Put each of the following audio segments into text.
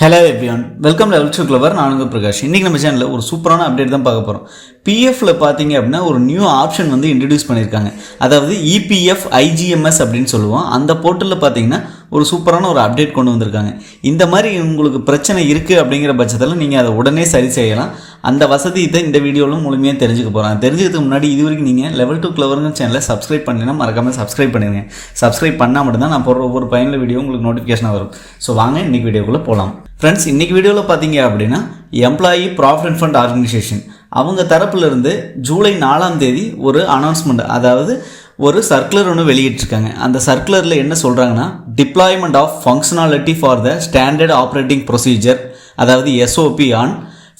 Hello everyone welcome level to clever நானுங்க பிரகாஷ். இன்றைக்கி நம்ம சேனலில் ஒரு சூப்பரான அப்டேட் தான் பார்க்க போகிறோம் பிஎஃப்ல பார்த்தீங்க அப்படின்னா ஒரு நியூ ஆப்ஷன் வந்து இன்ட்ரடியூஸ் பண்ணியிருக்காங்க. அதாவது இபிஎஃப் ஐஜிஎம்எஸ் அப்படின்னு சொல்லுவோம். அந்த போர்ட்டலில் பார்த்தீங்கன்னா ஒரு சூப்பரான ஒரு அப்டேட் கொண்டு வந்திருக்காங்க. இந்த மாதிரி உங்களுக்கு பிரச்சனை இருக்குது அப்படிங்கிற பட்சத்தில் நீங்கள் அதை உடனே சரி செய்யலாம். அந்த வசதியை இந்த வீடியோவில் முழுமையாக தெரிஞ்சுக்க போகிறேன் தெரிஞ்சதுக்கு முன்னாடி இது வரைக்கும் நீங்கள் லெவல் டூ கிளவருங்க சேனலை சப்ஸ்கிரைப் பண்ணினா மறக்காமல் சப்ஸ்கிரைப் பண்ணிடுங்க சப்ஸ்கிரைப் பண்ணால் மட்டும்தான் நான் போடுற ஒவ்வொரு பயனில் வீடியோ உங்களுக்கு நோட்டிஃபிகேஷன் வரும். ஸோ வாங்க இன்றைக்கி வீடியோக்குள்ளே போகலாம் ஃப்ரெண்ட்ஸ் இன்றைக்கி வீடியோவில் பார்த்தீங்க அப்படின்னா எம்ப்ளாயி ப்ராஃபிட் ஃபண்ட் ஆர்கனைசேஷன் அவங்க தரப்புலேருந்து ஜூலை நாலாம் தேதி ஒரு அனௌன்ஸ்மெண்ட் அதாவது ஒரு சர்க்குலர் ஒன்று வெளியிட்டிருக்காங்க. அந்த சர்க்குலரில் என்ன சொல்கிறாங்கன்னா deployment of functionality for the standard operating procedure அதாவது SOP on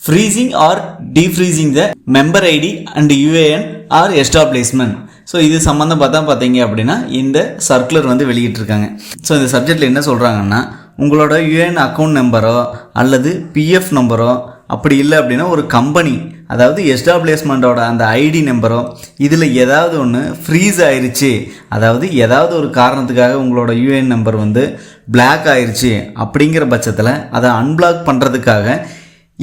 freezing or defreezing the member ID and UAN or establishment so இது சம்மந்தம் பார்த்தா பார்த்தீங்க அப்படின்னா இந்த சர்க்குலர் வந்து வெளியிட்டிருக்காங்க. ஸோ இந்த சப்ஜெக்டில் என்ன சொல்கிறாங்கன்னா உங்களோட யூஏஎன் அக்கௌண்ட் நம்பரோ அல்லது பிஎஃப் நம்பரோ அப்படி இல்லை அப்படின்னா ஒரு கம்பெனி அதாவது எஸ்டாப்ளிஷ்மெண்ட்டோட அந்த ஐடி நம்பரோ இதில் ஏதாவது ஒன்று ஃப்ரீஸ் ஆயிடுச்சு அதாவது ஏதாவது ஒரு காரணத்துக்காக உங்களோட யூஏஎன் நம்பர் வந்து பிளாக் ஆயிடுச்சு அப்படிங்கிற பட்சத்தில் அதை அன்பிளாக் பண்ணுறதுக்காக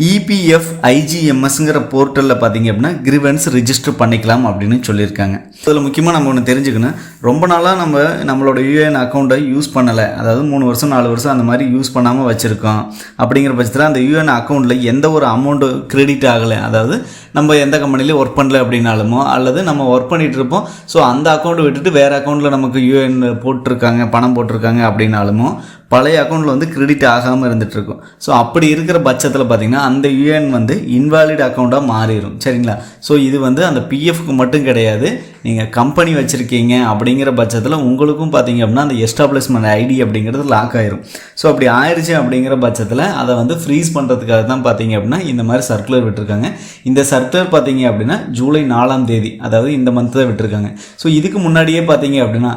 இபிஎஃப் ஐஜிஎம்எஸ்ங்கிற போர்ட்டலில் பார்த்தீங்க அப்படின்னா கிரிவன்ஸ் ரிஜிஸ்டர் பண்ணிக்கலாம் அப்படின்னு சொல்லியிருக்காங்க. இதில் முக்கியமாக நம்ம ஒன்று தெரிஞ்சுக்கணும். ரொம்ப நாளாக நம்ம நம்மளோட யூஏஎன் அக்கௌண்ட்டை யூஸ் பண்ணலை. அதாவது மூணு வருஷம் நாலு வருஷம் அந்த மாதிரி யூஸ் பண்ணாமல் வச்சுருக்கோம். அப்படிங்கிற பட்சத்தில் அந்த யூஎன் அக்கௌண்ட்டில் எந்த ஒரு அமௌண்ட்டு கிரெடிட் ஆகலை. அதாவது நம்ம எந்த கம்பெனிலையும் ஒர்க் பண்ணல அப்படின்னாலுமோ அல்லது நம்ம ஒர்க் பண்ணிகிட்டு இருப்போம். ஸோ அந்த அக்கௌண்ட்டை விட்டுட்டு வேறு அக்கௌண்ட்டில் நமக்கு யூஎன் போட்டிருக்காங்க பணம் போட்டிருக்காங்க அப்படின்னாலுமோ பழைய அக்கௌண்ட்டில் வந்து கிரெடிட் ஆகாமல் இருந்துகிட்ருக்கும் ஸோ அப்படி இருக்கிற பட்சத்தில் பார்த்தீங்கன்னா அந்த யூஎன் வந்து இன்வாலிட் அக்கௌண்ட்டாக மாறிடும் சரிங்களா? ஸோ இது வந்து அந்த பிஎஃப்க்கு மட்டும் கிடையாது. நீங்கள் கம்பெனி வச்சுருக்கீங்க அப்படிங்கிற பட்சத்தில் உங்களுக்கும் பார்த்தீங்க அப்படின்னா அந்த எஸ்டாப்ளிஷ்மெண்ட் ஐடி அப்படிங்கிறது லாக் ஆயிரும். ஸோ அப்படி ஆயிடுச்சு அப்படிங்கிற பட்சத்தில் அதை வந்து ஃப்ரீஸ் பண்ணுறதுக்காக தான் பார்த்தீங்க அப்படின்னா இந்த மாதிரி சர்க்குலர் விட்டுருக்காங்க. இந்த சர்க்குலர் பார்த்தீங்க அப்படின்னா ஜூலை நாலாம் தேதி அதாவது இந்த மந்த் தான் விட்டுருக்காங்க. ஸோ இதுக்கு முன்னாடியே பார்த்தீங்க அப்படின்னா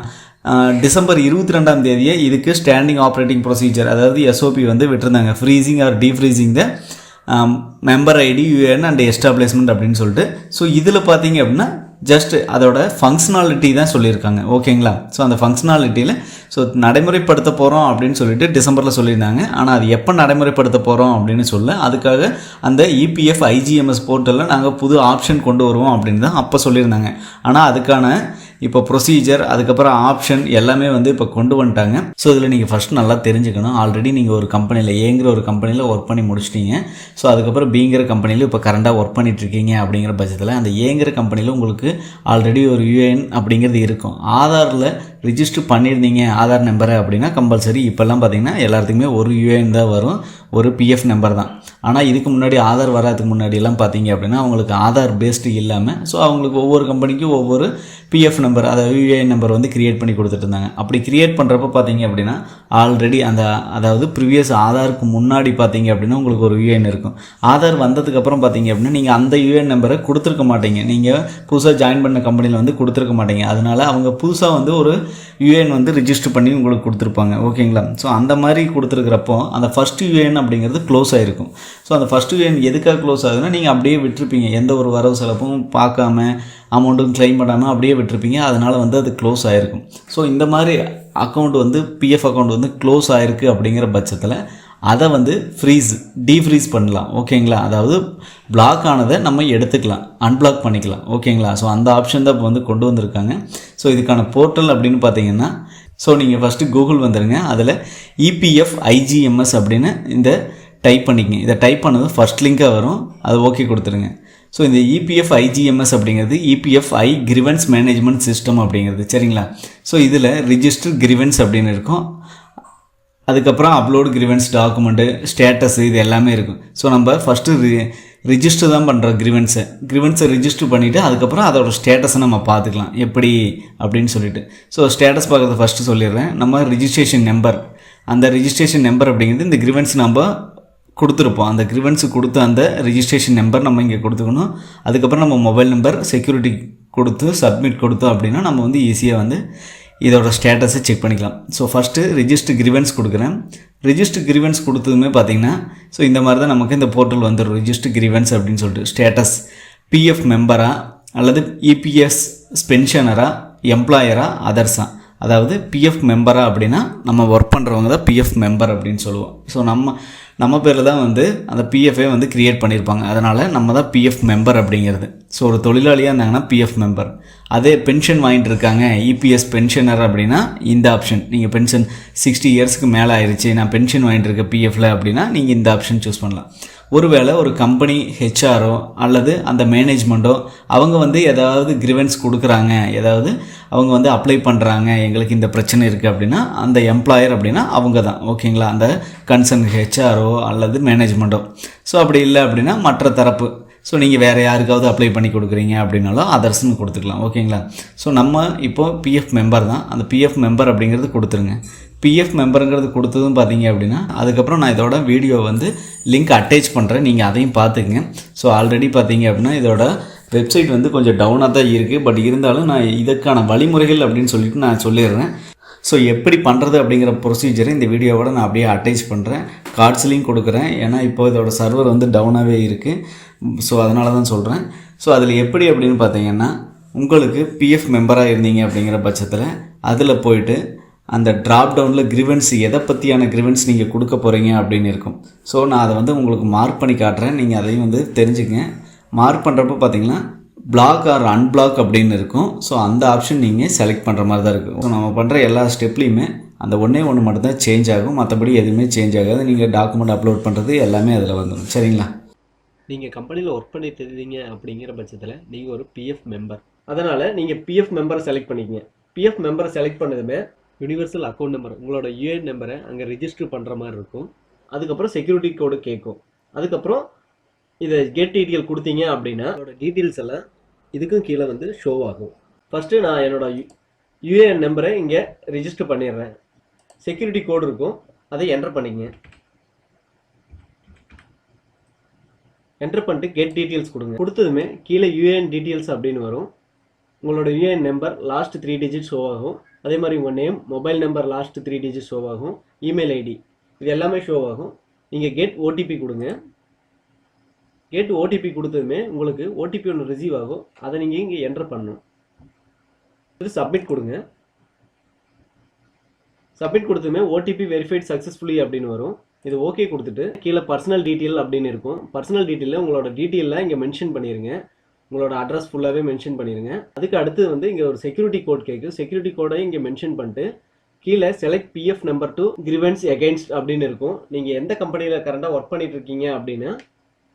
டிசம்பர் இருபத்தி ரெண்டாம் தேதியை இதுக்கு ஸ்டாண்டிங் ஆப்ரேட்டிங் ப்ரொசீஜர் அதாவது எஸ்ஓபி வந்து விட்டுருந்தாங்க. Freezing or defreezing the member ID UN and establishment அப்படின்னு சொல்லிட்டு. ஸோ இதில் பார்த்தீங்க அப்படின்னா ஜஸ்ட் அதோட ஃபங்க்ஷனாலிட்டி தான் சொல்லியிருக்காங்க. ஓகேங்களா ஸோ அந்த ஃபங்க்ஷனாலிட்டியில் ஸோ நடைமுறைப்படுத்த போகிறோம் அப்படின்னு சொல்லிட்டு டிசம்பரில் சொல்லியிருந்தாங்க. ஆனால் அது எப்போ நடைமுறைப்படுத்த போகிறோம் அப்படின்னு சொல்ல அதுக்காக அந்த இபிஎஃப் ஐஜிஎம்எஸ் போர்ட்டலில் நாங்கள் புது ஆப்ஷன் கொண்டு வருவோம் அப்படின்னு தான் அப்போ சொல்லியிருந்தாங்க. ஆனால் அதுக்கான இப்போ ப்ரொசீஜர் அதுக்கப்புறம் ஆப்ஷன் எல்லாமே வந்து இப்போ கொண்டு வந்துட்டாங்க. ஸோ இதில் நீங்கள் ஃபஸ்ட் நல்லா தெரிஞ்சுக்கணும். ஆல்ரெடி நீங்கள் ஒரு கம்பெனியில் ஏங்கிற ஒரு கம்பெனியில் ஒர்க் பண்ணி முடிச்சிட்டீங்க. ஸோ அதுக்கப்புறம் பிங்கிற கம்பெனியில் இப்போ கரண்டாக ஒர்க் பண்ணிட்டு இருக்கீங்க அப்படிங்கிற பட்சத்தில் அந்த ஏங்கிற கம்பெனியில் உங்களுக்கு ஆல்ரெடி ஒரு யூஏஎன் அப்படிங்கிறது இருக்கும். ஆதாரில் ரிஜிஸ்டர் பண்ணியிருந்தீங்க ஆதார் நம்பரை அப்படின்னா கம்பல்சரி இப்போல்லாம் பார்த்தீங்கன்னா எல்லாத்துக்குமே ஒரு யூஏஎன் தான் வரும். ஒரு பிஎஃப் நம்பர் தான். ஆனால் இதுக்கு முன்னாடி ஆதார் வராதுக்கு முன்னாடியெல்லாம் பார்த்தீங்க அப்படின்னா அவங்களுக்கு ஆதார் பேஸ்டு இல்லாமல் ஸோ அவங்களுக்கு ஒவ்வொரு கம்பெனிக்கும் ஒவ்வொரு பிஎஃப் நம்பர் அதாவது யூஏஎன் நம்பர் வந்து கிரியேட் பண்ணி கொடுத்துட்டு இருந்தாங்க. அப்படி கிரியேட் பண்ணுறப்ப பார்த்தீங்க அப்படின்னா ஆல்ரெடி அந்த அதாவது ப்ரீவியஸ் ஆதாருக்கு முன்னாடி பார்த்தீங்க அப்படின்னா உங்களுக்கு ஒரு யூஏஎன் இருக்கும். ஆதார் வந்ததுக்கப்புறம் பார்த்தீங்க அப்படின்னா நீங்கள் அந்த யூஏஎன் நம்பரை கொடுத்துருக்க மாட்டீங்க. நீங்கள் புதுசாக ஜாயின் பண்ண கம்பெனியில் வந்து கொடுத்துருக்க மாட்டீங்க. அதனால அவங்க புதுசாக வந்து ஒரு யூஏஎன் வந்து ரிஜிஸ்டர் பண்ணி உங்களுக்கு கொடுத்துருப்பாங்க. ஓகேங்களா? ஸோ அந்த மாதிரி கொடுத்துருக்கிறப்போ அந்த ஃபஸ்ட் யூஏஎன் அப்படிங்கிறது க்ளோஸ் ஆகிருக்கும் ஸோ அந்த ஃபஸ்ட் யூஏஎன் எதுக்காக க்ளோஸ் ஆகுதுன்னா நீங்கள் அப்படியே விட்டுருப்பீங்க. எந்த ஒரு வரவு செலவும் பார்க்காம அமௌண்ட்டும் க்ளைம் பண்ணாமல் அப்படியே விட்டுருப்பீங்க. அதனால் வந்து அது க்ளோஸ் ஆகிருக்கும் ஸோ இந்த மாதிரி அக்கௌண்ட் வந்து பிஎஃப் அக்கௌண்ட் வந்து க்ளோஸ் ஆகிருக்கு அப்படிங்கிற பட்சத்தில் அதை வந்து ஃப்ரீஸ் டீஃப்ரீஸ் பண்ணலாம். ஓகேங்களா அதாவது பிளாக் ஆனதை நம்ம எடுத்துக்கலாம். அன்பிளாக் பண்ணிக்கலாம். ஓகேங்களா ஸோ அந்த ஆப்ஷன் தான் இப்போ வந்து கொண்டு வந்திருக்காங்க. ஸோ இதுக்கான போர்ட்டல் அப்படின்னு பார்த்தீங்கன்னா ஸோ நீங்கள் ஃபஸ்ட்டு கூகுள் வந்துடுங்க அதில் இபிஎஃப் ஐஜிஎம்எஸ் அப்படின்னு இந்த டைப் பண்ணிக்கங்க. இதை டைப் பண்ணது ஃபஸ்ட் லிங்காக வரும். அது ஓகே கொடுத்துருங்க. ஸோ இந்த இபிஎஃப் ஐஜிஎம்எஸ் அப்படிங்கிறது EPF I grievance management system அப்படிங்கிறது. சரிங்களா? ஸோ இதில் ரிஜிஸ்டர் கிரிவன்ஸ் அப்படின்னு இருக்கும். அதுக்கப்புறம் அப்லோடு கிரிவன்ஸ் டாக்குமெண்ட்டு ஸ்டேட்டஸ் இது எல்லாமே இருக்கும். ஸோ நம்ம ஃபஸ்ட்டு ரி ரிஜிஸ்டர் தான் பண்ணுறோம் கிரிவன்ஸை கிரிவன்ஸை ரிஜிஸ்டர் பண்ணிவிட்டு அதுக்கப்புறம் அதோட ஸ்டேட்டஸை நம்ம பார்த்துக்கலாம். எப்படி அப்படின்னு சொல்லிட்டு. ஸோ ஸ்டேட்டஸ் பார்க்குறத ஃபஸ்ட்டு சொல்லிடுறேன். நம்ம ரிஜிஸ்ட்ரேஷன் நம்பர் அந்த ரிஜிஸ்ட்ரேஷன் நம்பர் அப்படிங்கிறது இந்த கிரிவன்ஸ் நம்ம கொடுத்துருப்போம். அந்த கிரிவன்ஸு கொடுத்த அந்த ரிஜிஸ்ட்ரேஷன் நம்பர் நம்ம இங்கே கொடுத்துக்கணும். அதுக்கப்புறம் நம்ம மொபைல் நம்பர் செக்யூரிட்டி கொடுத்து சப்மிட் கொடுத்தோம் அப்படின்னா நம்ம வந்து ஈஸியாக வந்து இதோட ஸ்டேட்டஸை செக் பண்ணிக்கலாம். ஸோ ஃபஸ்ட்டு ரிஜிஸ்டர் கிரிவன்ஸ் கொடுக்குறேன். ரிஜிஸ்டர் கிரிவன்ஸ் கொடுத்ததுமே பார்த்தீங்கன்னா ஸோ இந்த மாதிரி தான் நமக்கு இந்த போர்ட்டல் வந்துடும் ரிஜிஸ்டர் கிரிவன்ஸ் அப்படின்னு சொல்லிட்டு ஸ்டேட்டஸ் பிஎஃப் மெம்பராக அல்லது இபிஎஸ் பென்ஷனராக எம்ப்ளாயராக அதர்ஸாக அதாவது பிஎஃப் மெம்பரா அப்படின்னா நம்ம ஒர்க் பண்ணுறவங்க தான் பிஎஃப் மெம்பர் அப்படின்னு சொல்லுவோம். ஸோ நம்ம நம்ம பேரில் தான் வந்து அந்த பிஎஃப்ஏ வந்து க்ரியேட் பண்ணியிருப்பாங்க அதனால் நம்ம தான் பிஎஃப் மெம்பர் அப்படிங்கிறது. ஸோ ஒரு தொழிலாளியாக இருந்தாங்கன்னா பிஎஃப் மெம்பர் அதே பென்ஷன் வாங்கிட்டு இருக்காங்க இபிஎஸ் பென்ஷனர் அப்படின்னா இந்த ஆப்ஷன் நீங்கள் பென்ஷன் சிக்ஸ்டி இயர்ஸ்க்கு மேலே ஆயிடுச்சு நான் பென்ஷன் வாங்கிட்டு இருக்க பிஎஃப்ல அப்படின்னா நீங்கள் இந்த ஆப்ஷன் சூஸ் பண்ணலாம். ஒருவேளை ஒரு கம்பெனி ஹெச்ஆரோ அல்லது அந்த மேனேஜ்மெண்ட்டோ அவங்க வந்து ஏதாவது கிரிவன்ஸ் கொடுக்குறாங்க ஏதாவது அவங்க வந்து அப்ளை பண்ணுறாங்க எங்களுக்கு இந்த பிரச்சனை இருக்குது அப்படின்னா அந்த எம்ப்ளாயர் அப்படின்னா அவங்க தான் ஓகேங்களா அந்த கன்சர்ன் ஹெச்ஆரோ அல்லது மேனேஜ்மெண்ட்டோ ஸோ அப்படி இல்லை அப்படின்னா மற்ற தரப்பு. ஸோ நீங்கள் வேறு யாருக்காவது அப்ளை பண்ணி கொடுக்குறீங்க அப்படின்னாலும் அதர்ஸ்னு கொடுத்துக்கலாம் ஓகேங்களா ஸோ நம்ம இப்போது பிஎஃப் மெம்பர் தான். அந்த பிஎஃப் மெம்பர் அப்படிங்கிறது கொடுத்துருங்க. பிஎஃப் மெம்பருங்கிறது கொடுத்ததும் பார்த்தீங்க அப்படின்னா அதுக்கப்புறம் நான் இதோட வீடியோ வந்து லிங்க் அட்டேச் பண்ணுறேன் நீங்கள் அதையும் பார்த்துக்குங்க. ஸோ ஆல்ரெடி பார்த்தீங்க அப்படின்னா இதோட வெப்சைட் வந்து கொஞ்சம் டவுனாக தான் இருக்குது பட் இருந்தாலும் நான் இதுக்கான வழிமுறைகள் அப்படின்னு சொல்லிட்டு நான் சொல்லிடுறேன். ஸோ எப்படி பண்ணுறது அப்படிங்கிற ப்ரொசீஜரை இந்த வீடியோவோட நான் அப்படியே அட்டேச் பண்ணுறேன் கார்ட்ஸ்லையும் கொடுக்குறேன். ஏன்னா இப்போ இதோட சர்வர் வந்து டவுனாகவே இருக்குது ஸோ அதனால தான் சொல்கிறேன் ஸோ அதில் எப்படி அப்படின்னு பார்த்தீங்கன்னா உங்களுக்கு பிஎஃப் மெம்பராக இருந்தீங்க அப்படிங்கிற பட்சத்தில் அதில் போயிட்டு அந்த ட்ராப் டவுனில் கிரிவன்ஸ் எதை பற்றியான கிரிவன்ஸ் நீங்கள் கொடுக்க போகிறீங்க அப்படின்னு இருக்கும். ஸோ நான் அதை வந்து உங்களுக்கு மார்க் பண்ணி காட்டுறேன். நீங்கள் அதையும் வந்து தெரிஞ்சுக்கங்க. மார்க் பண்ணுறப்ப பார்த்தீங்கன்னா பிளாக் ஆர் அன்பிளாக் அப்படின்னு இருக்கும். ஸோ அந்த ஆப்ஷன் நீங்கள் செலக்ட் பண்ணுற மாதிரி தான் இருக்கும். ஸோ நம்ம பண்ணுற எல்லா ஸ்டெப்லேயுமே அந்த ஒன்றே ஒன்று மட்டும்தான் சேஞ்ச் ஆகும். மற்றபடி எதுவுமே சேஞ்ச் ஆகாது. நீங்கள் டாக்குமெண்ட் அப்லோட் பண்ணுறது எல்லாமே அதில் வந்துடும் சரிங்களா? நீங்கள் கம்பெனியில் ஒர்க் பண்ணிட்டு இருந்தீங்க அப்படிங்கிற பட்சத்தில் நீங்கள் ஒரு பிஎஃப் மெம்பர் அதனால் நீங்கள் பிஎஃப் மெம்பரை செலக்ட் பண்ணிக்கங்க. பிஎஃப் மெம்பரை செலக்ட் பண்ணதுமே யுனிவர்சல் அக்கௌண்ட் நம்பர் உங்களோட யூஏஎன் நம்பரை அங்கே ரிஜிஸ்டர் பண்ணுற மாதிரி இருக்கும். அதுக்கப்புறம் செக்யூரிட்டி கோடு கேட்கும் அதுக்கப்புறம் இதை கெட் டீட்டெயில் கொடுத்தீங்க அப்படின்னா அதோட டீட்டெயில்ஸ் எல்லாம் இதுக்கும் கீழே வந்து ஷோ ஆகும். ஃபஸ்ட்டு நான் என்னோட யூஏஎன் நம்பரை இங்கே ரிஜிஸ்டர் பண்ணிடுறேன். செக்யூரிட்டி கோடு இருக்கும். அதை என்டர் பண்ணிங்க என்டர் பண்ணிட்டு கெட் டீட்டெயில்ஸ் கொடுங்க. கொடுத்ததுமே கீழே யூஏஎன் டீட்டெயில்ஸ் அப்படின்னு வரும். உங்களோட UAN number last three digit show ஆகும். அதே மாதிரி உங்கள் name mobile number last three digit show ஆகும். இமெயில் ஐடி இது எல்லாமே ஷோ ஆகும். நீங்கள் கெட் ஓடிபி கொடுங்க. கெட் ஓடிபி கொடுத்ததுமே உங்களுக்கு ஓடிபி ஒன்று ரிசீவ் ஆகும். அதை நீங்கள் இங்கே என்டர் பண்ணணும். இது சப்மிட் கொடுங்க. சப்மிட் கொடுத்ததுமே ஓடிபி வெரிஃபைட் சக்ஸஸ்ஃபுல்லி அப்படின்னு வரும். இது ஓகே கொடுத்துட்டு கீழே பர்சனல் டீட்டெயில் அப்படின்னு இருக்கும். பர்சனல் டீட்டெயிலில் உங்களோட டீட்டெயிலில் இங்கே மென்ஷன் பண்ணிடுங்க உங்களோட அட்ரஸ் ஃபுல்லாகவே மென்ஷன் பண்ணிடுங்க அதுக்கு அடுத்து வந்து இங்கே ஒரு செக்யூரிட்டி கோட் கேட்கும் செக்யூரிட்டி கோடை இங்கே மென்ஷன் பண்ணிட்டு கீழே select PF number to grievance against அப்படின்னு இருக்கும். நீங்கள் எந்த கம்பெனியில் கரண்டாக ஒர்க் பண்ணிட்டு இருக்கீங்க அப்படின்னா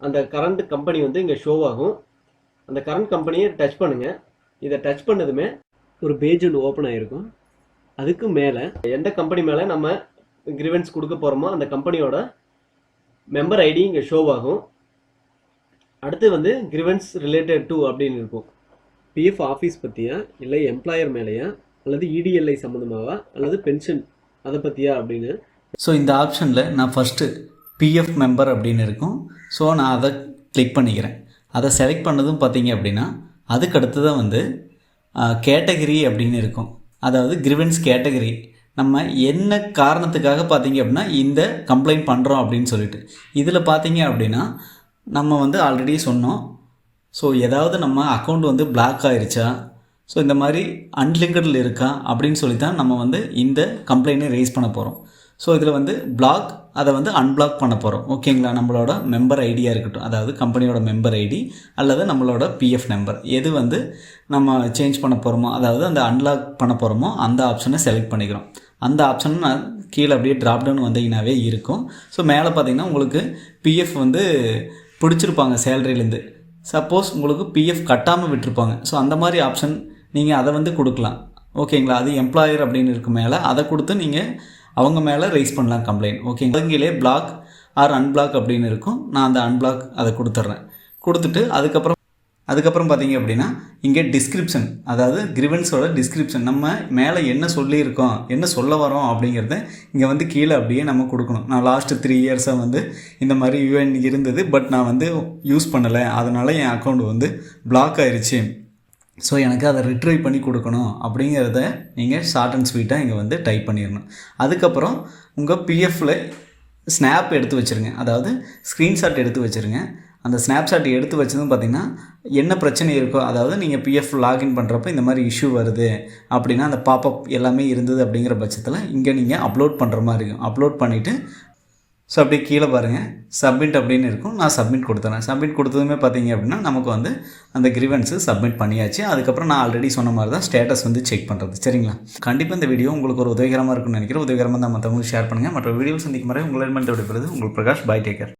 அந்த கரண்ட் கம்பெனி வந்து இங்கே ஷோ ஆகும். அந்த கரண்ட் கம்பெனியை டச் பண்ணுங்கள் இதை டச் பண்ணதுமே ஒரு பேஜ் ஒன்று ஓப்பன் ஆகிருக்கும் அதுக்கு மேலே எந்த கம்பெனி மேலே நம்ம கிரிவன்ஸ் கொடுக்க போகிறோமோ அந்த கம்பெனியோட மெம்பர் ஐடி இங்கே ஷோ ஆகும். அடுத்து வந்து கிரிவன்ஸ் ரிலேட்டட் டு அப்படின்னு இருக்கும். பிஎஃப் ஆஃபீஸ் பற்றியா இல்லை எம்ப்ளாயர் மேலேயா? அல்லது இடிஎல்ஐ சம்மந்தமாகவா அல்லது பென்ஷன் அதை பற்றியா அப்படின்னு? ஸோ இந்த ஆப்ஷனில் நான் ஃபஸ்ட்டு பிஎஃப் மெம்பர் அப்படின்னு இருக்கும். ஸோ நான் அதை கிளிக் பண்ணிக்கிறேன். அதை செலக்ட் பண்ணதும் பார்த்தீங்க அப்படின்னா அதுக்கு அடுத்து தான் வந்து கேட்டகரி அப்படின்னு இருக்கும். அதாவது கிரிவன்ஸ் கேட்டகரி நம்ம என்ன காரணத்துக்காக பார்த்தீங்க அப்படின்னா இந்த கம்ப்ளைண்ட் பண்ணுறோம் அப்படின்னு சொல்லிட்டு. இதில் பார்த்தீங்க அப்படின்னா நம்ம வந்து ஆல்ரெடி சொன்னோம். ஸோ ஏதாவது நம்ம அக்கௌண்ட் வந்து பிளாக் ஆயிருச்சா? ஸோ இந்த மாதிரி அன்லிங்கடில் இருக்கா? அப்படின்னு சொல்லி தான் நம்ம வந்து இந்த கம்ப்ளைண்ட்டை ரைஸ் பண்ண போகிறோம் ஸோ இதில் வந்து பிளாக் அதை வந்து அன்பிளாக் பண்ண போகிறோம் ஓகேங்களா நம்மளோட மெம்பர் ஐடியாக இருக்கட்டும். அதாவது கம்பெனியோட மெம்பர் ஐடி அல்லது நம்மளோட பிஎஃப் நம்பர் எது வந்து நம்ம சேஞ்ச் பண்ண போகிறோமோ அதாவது அந்த அன்லாக் பண்ண போகிறோமோ அந்த ஆப்ஷனை செலக்ட் பண்ணிக்கிறோம். அந்த ஆப்ஷன் நான் கீழே அப்படியே ட்ராப்டவுன் வந்தீங்கன்னாவே இருக்கும். ஸோ மேலே பார்த்தீங்கன்னா உங்களுக்கு பிஎஃப் வந்து பிடிச்சிருப்பாங்க சேலரியிலேருந்து. சப்போஸ் உங்களுக்கு பிஎஃப் கட்டாமல் விட்டுருப்பாங்க. ஸோ அந்த மாதிரி ஆப்ஷன் நீங்கள் அதை வந்து கொடுக்கலாம். ஓகேங்களா அது எம்ப்ளாயர் அப்படின்னு இருக்கு மேலே. அதை கொடுத்து நீங்கள் அவங்க மேலே ரைஸ் பண்ணலாம் கம்ப்ளைண்ட் ஓகே இங்கேயே பிளாக் ஆர் அன்பிளாக் அப்படின்னு இருக்கும் நான் அந்த அன்பிளாக் அதை கொடுத்துட்றேன். கொடுத்துட்டு அதுக்கப்புறம் அதுக்கப்புறம் பார்த்தீங்க அப்படின்னா இங்கே டிஸ்கிரிப்ஷன் அதாவது கிரிவன்ஸோட டிஸ்கிரிப்ஷன் நம்ம மேலே என்ன சொல்லியிருக்கோம் என்ன சொல்ல வரோம் அப்படிங்கிறத இங்கே வந்து கீழே அப்படியே நம்ம கொடுக்கணும். நான் லாஸ்ட்டு த்ரீ இயர்ஸாக வந்து இந்த மாதிரி யூஎன் இருந்தது பட் நான் வந்து யூஸ் பண்ணலை. அதனால் என் அக்கௌண்ட் வந்து பிளாக் ஆயிடுச்சு ஸோ எனக்கு அதை ரிட்ரைவ் பண்ணி கொடுக்கணும் அப்படிங்கிறத நீங்கள் ஷார்ட் அண்ட் ஸ்வீட்டாக இங்கே வந்து டைப் பண்ணிடணும். அதுக்கப்புறம் உங்கள் பிஎஃப்பில் ஸ்னாப் எடுத்து வச்சுருங்க. அதாவது ஸ்க்ரீன்ஷாட் எடுத்து வச்சுருங்க. அந்த ஸ்னாப்ஷாட் எடுத்து வச்சதும் பார்த்தீங்கன்னா என்ன பிரச்சனை இருக்கோ அதாவது நீங்கள் பிஎஃப் லாகின் பண்ணுறப்ப இந்த மாதிரி இஷ்யூ வருது அப்படின்னா அந்த பாப்பப் எல்லாமே இருந்தது அப்படிங்கிற பட்சத்தில் இங்கே நீங்கள் அப்லோட் பண்ணுற மாதிரி இருக்கும். அப்லோட் பண்ணிவிட்டு ஸோ அப்படியே கீழே பாருங்கள் சப்மிட் அப்படின்னு இருக்கும். நான் சப்மிட் கொடுத்துறேன். சப்மிட் கொடுத்ததுமே பார்த்தீங்க அப்படின்னா நமக்கு வந்து அந்த கிரிவன்ஸு சப்மிட் பண்ணியாச்சு. அதுக்கப்புறம் நான் ஆல்ரெடி சொன்ன மாதிரி தான் ஸ்டேட்டஸ் வந்து செக் பண்ணுறது சரிங்களா? கண்டிப்பாக இந்த வீடியோ உங்களுக்கு ஒரு உதவிகரமாக இருக்கும்னு நினைக்கிறேன். உதவிகரமாக தான் மற்றவங்களுக்கு ஷேர் பண்ணுங்கள் மற்ற வீடியோ சந்திக்கும் வரை உங்களிடமிருந்து விடுபடுறது உங்களுக்கு பிரகாஷ் பை டேக்கர்